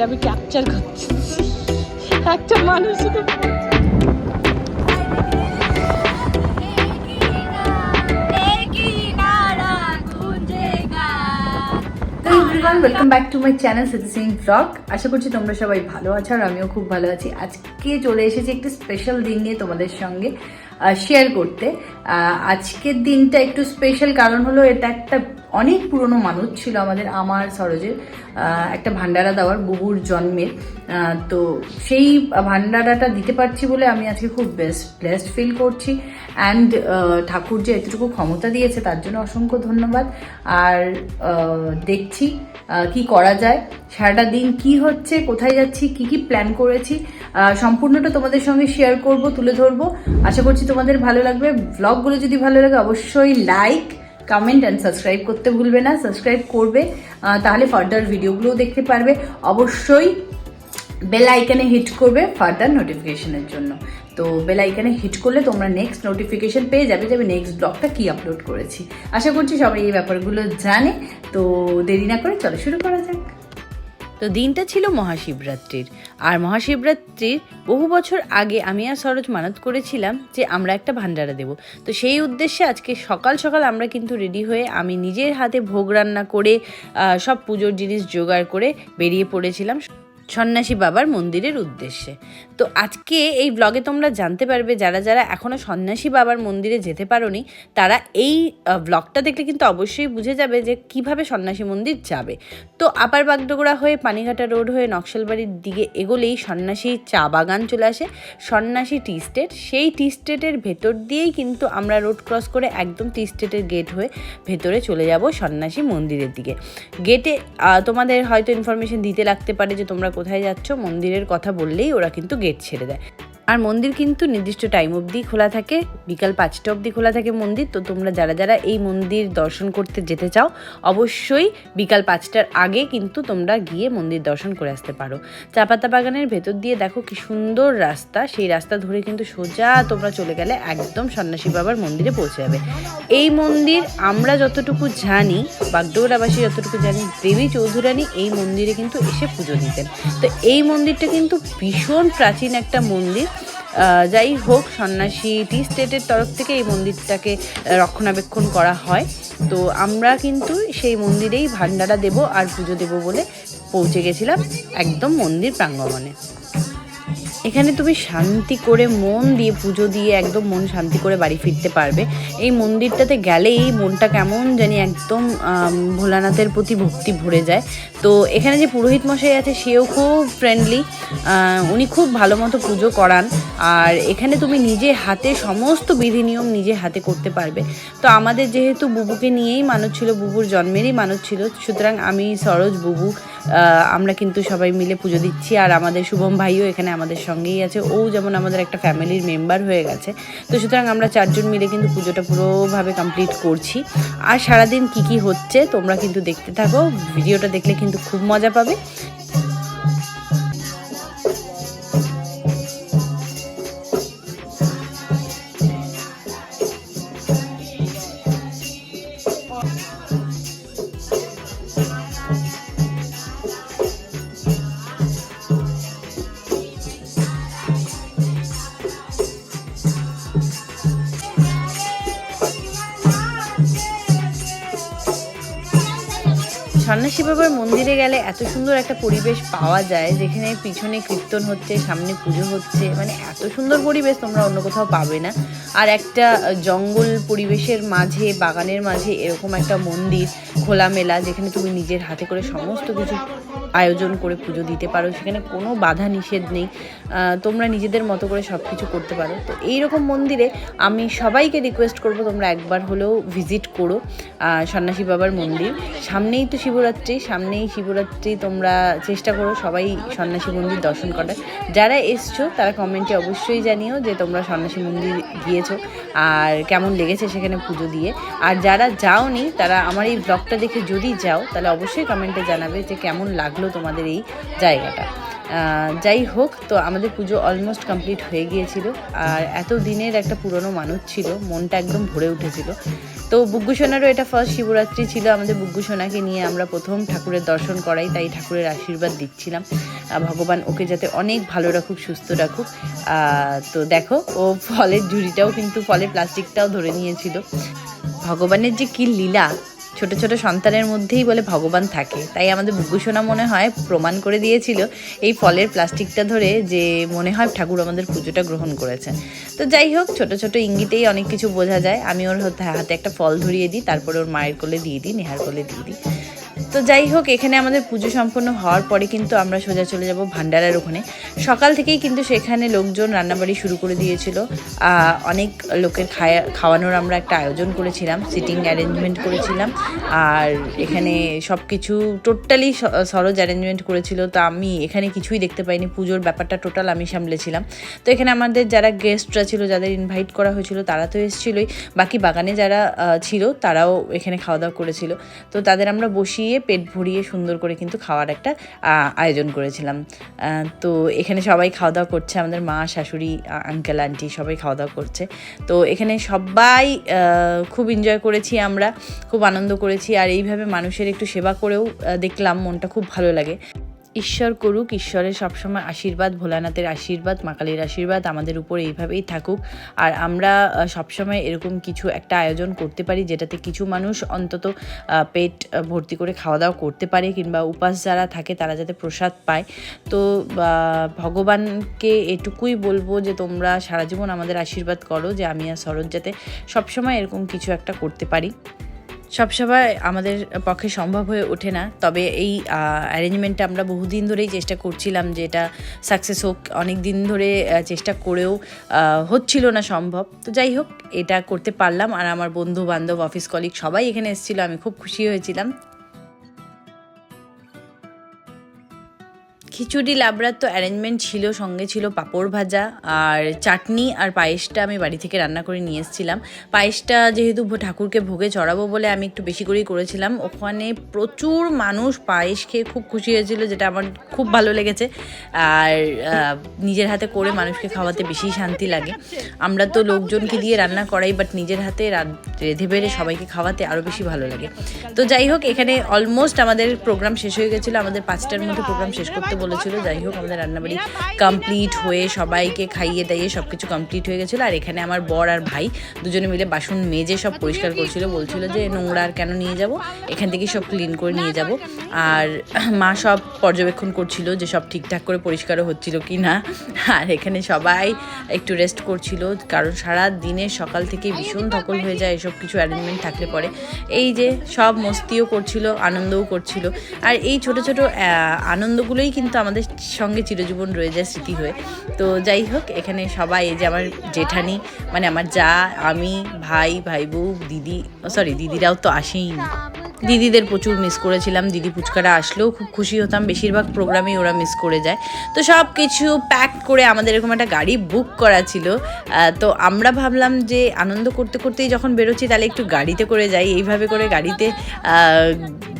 যেটা আমি ক্যাপচার করতেছি একটা everyone welcome back to my channel city Singh vlog আশা করছি তোমরা সবাই ভালো আছো আর আমিও খুব ভালো আছি। আজকে চলে এসেছি একটি স্পেশাল দিন নিয়ে তোমাদের সঙ্গে শেয়ার করতে। আজকের দিনটা একটু স্পেশাল কারণ হলো এটা একটা অনেক পুরনো মানুষ ছিল আমাদের আমার, সরোজের একটা ভান্ডারা দেওয়ার বুবুর জন্মের। তো সেই ভান্ডারাটা দিতে পারছি বলে আমি আজকে খুব বেস্ট ব্লেসড ফিল করছি। অ্যান্ড ঠাকুর যে এতটুকু ক্ষমতা দিয়েছে তার জন্য অসংখ্য ধন্যবাদ। আর দেখছি কি করা যায়, সারাটা দিন কি হচ্ছে, কোথায় যাচ্ছি, কি কি প্ল্যান করেছি সম্পূর্ণটা তোমাদের সঙ্গে শেয়ার করব, তুলে ধরবো। আশা করছি তোমাদের ভালো লাগবে। ব্লগগুলো যদি ভালো লাগে অবশ্যই লাইক কমেন্ট অ্যান্ড সাবস্ক্রাইব করতে ভুলবে না সাবস্ক্রাইব করবে তাহলে ফার্দার ভিডিওগুলোও দেখতে পারবে। অবশ্যই বেল আইকানে হিট করবে ফার্দার নোটিফিকেশনের জন্য। তো বেল আইকানে হিট করলে তোমরা নেক্সট নোটিফিকেশন পেয়ে যাবে যে আমি নেক্সট ব্লগটা কি আপলোড করেছি। আশা করছি সবাই এই ব্যাপারগুলো জানে। তো দেরি না করে চলো শুরু করা যাক। তো দিনটা ছিল মহাশিবরাত্রির। আর মহাশিবরাত্রির বহু বছর আগে আমি আর সরোজ মানত করেছিলাম যে আমরা একটা ভান্ডারা দেব। তো সেই উদ্দেশ্যে আজকে সকাল সকাল আমরা কিন্তু রেডি হয়ে আমি নিজের হাতে ভোগ রান্না করে সব পুজোর জিনিস জোগাড় করে বেরিয়ে পড়েছিলাম। সন্ন্যাসী বাবার মন্দিরের উদ্দেশ্যে। তো আজকে এই ব্লগে তোমরা জানতে পারবে, যারা যারা এখনও সন্ন্যাসী বাবার মন্দিরে যেতে পারোনি, তারা এই ব্লগটা দেখলে কিন্তু অবশ্যই বুঝে যাবে যে কীভাবে সন্ন্যাসী মন্দির যাবে। তো আপার বাগডোগরা হয়ে, পানিঘাটা রোড হয়ে, নকশালবাড়ির দিকে এগোলেই সন্ন্যাসী চা বাগান চলে আসে। সন্ন্যাসী টি স্টেট, সেই টি স্টেটের ভেতর দিয়েই কিন্তু আমরা রোড ক্রস করে একদম টি স্টেটের গেট হয়ে ভেতরে চলে যাব সন্ন্যাসী মন্দিরের দিকে। গেটে তোমাদের হয়তো ইনফরমেশন দিতে লাগতে পারে যে তোমরা কোথায় যাচ্ছ, মন্দিরের কথা বললেই ওরা কিন্তু গেট ছেড়ে দেয়। আর মন্দির কিন্তু নির্দিষ্ট টাইম অবধি খোলা থাকে। বিকাল পাঁচটা অবধি খোলা থাকে মন্দির, তো তোমরা যারা যারা এই মন্দির দর্শন করতে যেতে চাও, অবশ্যই বিকাল পাঁচটার আগে কিন্তু তোমরা গিয়ে মন্দির দর্শন করে আসতে পারো। চাপাতা বাগানের ভেতর দিয়ে দেখো কি সুন্দর রাস্তা, সেই রাস্তা ধরে কিন্তু সোজা তোমরা চলে গেলে একদম সন্ন্যাসী বাবার মন্দিরে পৌঁছে যাবে। এই মন্দির আমরা যতটুকু জানি বাগডোগরাবাসী যতটুকু জানি, দেবী চৌধুরানী এই মন্দিরে কিন্তু এসে পুজো দিতেন। তো এই মন্দিরটা কিন্তু ভীষণ প্রাচীন একটা মন্দির। যাই হোক, সন্ন্যাসী টি স্টেটের তরফ থেকে এই মন্দিরটাকে রক্ষণাবেক্ষণ করা হয়। তো আমরা কিন্তু সেই মন্দিরেই ভান্ডারা দেব আর পুজো দেব বলে পৌঁছে গেছিলাম একদম মন্দির প্রাঙ্গণে। এখানে তুমি শান্তি করে মন দিয়ে পুজো দিয়ে একদম মন শান্তি করে বাড়ি ফিরতে পারবে। এই মন্দিরটাতে গেলেই মনটা কেমন জানি একদম ভোলানাথের প্রতি ভক্তি ভরে যায়। তো এখানে যে পুরোহিত মশাই আছে, সেও খুব ফ্রেন্ডলি উনি খুব ভালো মতো পুজো করান। আর এখানে তুমি নিজে হাতে সমস্ত বিধি নিয়ম নিজে হাতে করতে পারবে। তো আমাদের যেহেতু বুবুকে নিয়েই মানত ছিল, বুবুর জন্মেরই মানত ছিল, সুতরাং আমি সরোজ বুবু আমরা কিন্তু সবাই মিলে পুজো দিচ্ছি। আর আমাদের শুভম ভাইও এখানে আমাদের সঙ্গেই আছে। ও যেমন আমাদের একটা ফ্যামিলির মেম্বার হয়ে গেছে। তো সুতরাং আমরা চারজন মিলে কিন্তু পুজোটা পুরোভাবে কমপ্লিট করছি। আর সারাদিন কি কি হচ্ছে তোমরা কিন্তু দেখতে থাকো। ভিডিওটা দেখলে কিন্তু খুব মজা পাবে। সন্ন্যাসী বাবার মন্দিরে গেলে এত সুন্দর একটা পরিবেশ পাওয়া যায়, যেখানে পিছনে কীর্তন হচ্ছে, সামনে পুজো হচ্ছে মানে এত সুন্দর পরিবেশ তোমরা অন্য কোথাও পাবে না। আর একটা জঙ্গল পরিবেশের মাঝে, বাগানের মাঝে এরকম একটা মন্দির, খোলামেলা, যেখানে তুমি নিজের হাতে করে সমস্ত কিছু আয়োজন করে পুজো দিতে পারো, সেখানে কোনো বাধা নিষেধ নেই তোমরা নিজেদের মতো করে সব কিছু করতে পারো। তো এই রকম মন্দিরে আমি সবাইকে রিকোয়েস্ট করব তোমরা একবার হলেও ভিজিট করো সন্ন্যাসী বাবার মন্দির। সামনেই তো শিবরাত্রি সামনেই শিবরাত্রি, তোমরা চেষ্টা করো সবাই সন্ন্যাসী মন্দির দর্শন করার। যারা এসছো, তারা কমেন্টে অবশ্যই জানিও যে তোমরা সন্ন্যাসী মন্দির গিয়েছো আর কেমন লেগেছে সেখানে পুজো দিয়ে। আর যারা যাওনি, তারা আমার এই ব্লগটা দেখে যদি যাও, তাহলে অবশ্যই কমেন্টে জানাবে যে কেমন লাগল তোমাদের এই জায়গাটা। যাই হোক, তো আমাদের পুজো অলমোস্ট কমপ্লিট হয়ে গিয়েছিল। আর এত দিনের একটা পুরনো মানুষ ছিল, মনটা একদম ভরে উঠেছিল। তো বুগ্গুসোনারও এটা ফার্স্ট শিবরাত্রি ছিল, আমাদের বুগ্গুসোনাকে নিয়ে আমরা প্রথম ঠাকুরের দর্শন করাই, তাই ঠাকুরের আশীর্বাদ দিচ্ছিলাম। ভগবান ওকে যাতে অনেক ভালো রাখুক, সুস্থ রাখুক। তো দেখো, ও ফলের ঝুড়িটাও কিন্তু, ফলের প্লাস্টিকটাও ধরে নিয়েছিল। ভগবানের যে কী লীলা ছোট ছোট সন্তানের মধ্যেই বলে ভগবান থাকে। তাই আমাদের বুকুসোনা মনে হয় প্রমাণ করে দিয়েছিল এই ফলের প্লাস্টিকটা ধরে যে মনে হয় ঠাকুর আমাদের পুজোটা গ্রহণ করেছেন। তো যাই হোক, ছোট ছোট ইঙ্গিতেই অনেক কিছু বোঝা যায়। আমি ওর হাতে একটা ফল ধরিয়ে দিই, তারপরে ওর মায়ের কোলে দিয়ে দিই, নেহার কোলে দিয়ে দিই। তো যাই হোক, এখানে আমাদের পুজো সম্পন্ন হওয়ার পরে কিন্তু আমরা সোজা চলে যাব ভান্ডারার ওখানে। সকাল থেকেই কিন্তু সেখানে লোকজন রান্নাবাড়ি শুরু করে দিয়েছিল। অনেক লোকের খায়া, খাওয়ানোর আমরা একটা আয়োজন করেছিলাম, সিটিং অ্যারেঞ্জমেন্ট করেছিলাম। আর এখানে সব কিছু টোটালি সরজ অ্যারেঞ্জমেন্ট করেছিল। তো আমি এখানে কিছুই দেখতে পাইনি, পুজোর ব্যাপারটা টোটাল আমি সামলেছিলাম। তো এখানে আমাদের যারা গেস্টরা ছিল, যাদের ইনভাইট করা হয়েছিল, তারা তো এসেছিলোই। বাকি বাগানে যারা ছিল, তারাও এখানে খাওয়া দাওয়া করেছিল। তো তাদের আমরা বসিয়ে পেট ভরিয়ে সুন্দর করে কিন্তু খাওয়ার একটা আয়োজন করেছিলাম। তো এখানে সবাই খাওয়া দাওয়া করছে, আমাদের মা, শাশুড়ি আঙ্কেল আন্টি সবাই খাওয়া দাওয়া করছে। তো এখানে সবাই খুব এনজয় করেছি আমরা, খুব আনন্দ করেছি। আর এইভাবে মানুষের একটু সেবা করেও দেখলাম মনটা খুব ভালো লাগে। ঈশ্বর করুক, ঈশ্বরের সবসময় আশীর্বাদ, ভোলানাথের আশীর্বাদ মাকালির আশীর্বাদ আমাদের উপর এইভাবেই থাকুক। আর আমরা সবসময় এরকম কিছু একটা আয়োজন করতে পারি, যেটাতে কিছু মানুষ অন্তত পেট ভর্তি করে খাওয়া দাওয়া করতে পারে, কিংবা উপাস যারা থাকে তারা যাতে প্রসাদ পায়। তো ভগবানকে এটুকুই বলব যে, তোমরা সারা জীবন আমাদের আশীর্বাদ করো, যে আমি আর সরোজ যাতে সবসময় এরকম কিছু একটা করতে পারি। সবসময় আমাদের পক্ষে সম্ভব হয়ে ওঠে না। তবে এই অ্যারেঞ্জমেন্টটা আমরা বহুদিন ধরেই চেষ্টা করছিলাম যে এটা সাকসেস হোক। অনেক দিন ধরে চেষ্টা করেও হচ্ছিল না সম্ভব। তো যাই হোক, এটা করতে পারলাম। আর আমার বন্ধু বান্ধব অফিস কলিগ সবাই এখানে এসেছিল। আমি খুব খুশি হয়েছিলাম। খিচুড়ি, লাবড়ার তো অ্যারেঞ্জমেন্ট ছিল, সঙ্গে ছিল পাঁপড় ভাজা আর চাটনি আর পায়েসটা আমি বাড়ি থেকে রান্না করে নিয়ে এসেছিলাম। পায়েসটা যেহেতু ঠাকুরকে ভোগে চড়াবো বলে আমি একটু বেশি করেই করেছিলাম। ওখানে প্রচুর মানুষ পায়েস খেয়ে খুব খুশি হয়েছিল, যেটা আমার খুব ভালো লেগেছে। আর নিজের হাতে করে মানুষকে খাওয়াতে বেশি শান্তি লাগে। আমরা তো লোকজনকে দিয়ে রান্না করাই বাট নিজের হাতে রেঁধে বেড়ে সবাইকে খাওয়াতে আরও বেশি ভালো লাগে। তো যাই হোক, এখানে অলমোস্ট আমাদের প্রোগ্রাম শেষ হয়ে গেছিল। আমাদের পাঁচটার মধ্যে প্রোগ্রাম শেষ করতে বলেছিল যাই হোক আমাদের রান্নাবাড়ি কমপ্লিট হয়ে সবাইকে খাইয়ে দাইয়ে সব কিছু কমপ্লিট হয়ে গেছিল। আর এখানে আমার বর আর ভাই দুজনে মিলে বাসন মেজে সব পরিষ্কার করছিল। বলছিল যে নোংরা আর কেন নিয়ে যাব? এখান থেকে সব ক্লিন করে নিয়ে যাব। আর মা সব পর্যবেক্ষণ করছিল যে সব ঠিকঠাক করে পরিষ্কারও হচ্ছিল কি না। আর এখানে সবাই একটু রেস্ট করছিল কারণ সারা দিনের সকাল থেকে ভীষণ ধকল হয়ে যায় এসব কিছু অ্যারেঞ্জমেন্ট থাকলে পরে। এই যে সব মস্তিও করছিল আনন্দও করছিল। আর এই ছোট ছোট আনন্দগুলোই কিন্তু আমাদের সঙ্গে চিরজীবন রয়ে যায় স্মৃতি হয়ে। তো যাই হোক, এখানে সবাই এই যে আমার জেঠানি মানে আমার যা, আমি, ভাই ভাই বউ দিদি সরি দিদিরাও তো আসেই না। দিদিদের প্রচুর মিস করেছিলাম, দিদি পুচকারা আসলেও খুব খুশি হতাম। বেশিরভাগ প্রোগ্রামেই ওরা মিস করে যায়। তো সব কিছু প্যাক করে আমাদের এরকম একটা গাড়ি বুক করা ছিল। তো আমরা ভাবলাম যে আনন্দ করতে করতেই যখন বেরোচ্ছি, তাহলে একটু গাড়িতে করে যাই। এইভাবে করে গাড়িতে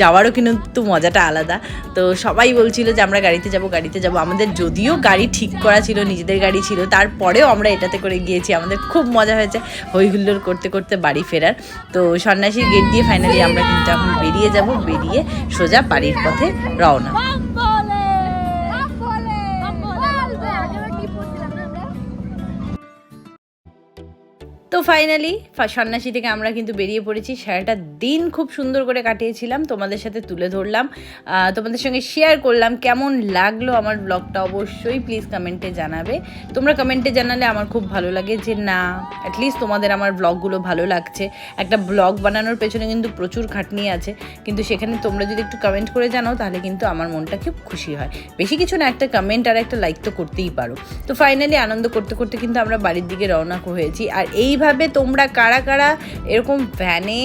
যাওয়ারও কিন্তু মজাটা আলাদা। তো সবাই বলছিল যে আমরা গাড়িতে যাব গাড়িতে যাব। আমাদের যদিও গাড়ি ঠিক করা ছিল, নিজেদের গাড়ি ছিল, তারপরেও আমরা এটাতে করে গিয়েছি। আমাদের খুব মজা হয়েছে। হই হুল্লোড় করতে করতে বাড়ি ফেরার। তো সন্ন্যাসীর গেট দিয়ে ফাইনালি আমরা কিন্তু এখন বেরিয়ে যাব বেরিয়ে সোজা বাড়ির পথে রওনা। তো ফাইনালি সন্ন্যাসী থেকে আমরা কিন্তু বেরিয়ে পড়েছি। সারাটা দিন খুব সুন্দর করে কাটিয়েছিলাম। তোমাদের সাথে তুলে ধরলাম। তোমাদের সঙ্গে শেয়ার করলাম কেমন লাগল আমার ব্লগটা অবশ্যই প্লিজ কমেন্টে জানাবে। তোমরা কমেন্টে জানালে আমার খুব ভালো লাগে যে না অ্যাটলিস্ট তোমাদের আমার ব্লগগুলো ভালো লাগছে। একটা ব্লগ বানানোর পেছনে কিন্তু প্রচুর খাটনি আছে। কিন্তু সেখানে তোমরা যদি একটু কমেন্ট করে জানাও, তাহলে কিন্তু আমার মনটা খুব খুশি হয়। বেশি কিছু না, একটা কমেন্ট আর একটা লাইক তো করতেই পারো। তো ফাইনালি আনন্দ করতে করতে কিন্তু আমরা বাড়ির দিকে রওনা হয়েছি। আর এইভাবে এইভাবে তোমরা কারা কারা এরকম ভ্যানে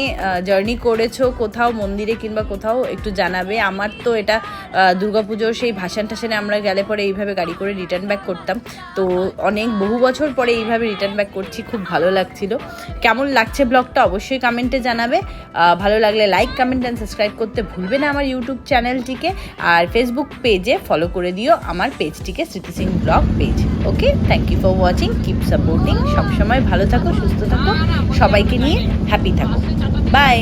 জার্নি করেছ, কোথাও মন্দিরে কিংবা কোথাও একটু জানাবে। আমার তো এটা দুর্গাপুজোর সেই ভাসান টাসানে আমরা গেলে পরে এইভাবে গাড়ি করে রিটার্ন ব্যাক করতাম। তো অনেক বহু বছর পরে এইভাবে রিটার্ন ব্যাক করছি, খুব ভালো লাগছিল। কেমন লাগছে ব্লগটা অবশ্যই কমেন্টে জানাবে। ভালো লাগলে লাইক কমেন্ট অ্যান্ড সাবস্ক্রাইব করতে ভুলবে না আমার ইউটিউব চ্যানেলটিকে আর ফেসবুক পেজে ফলো করে দিও আমার পেজটিকে Smriti Singh vlog page okay thank you for watching keep supporting সবসময় ভালো থাকো সুস্থ থাকো সবাইকে নিয়ে হ্যাপি থাকো। বাই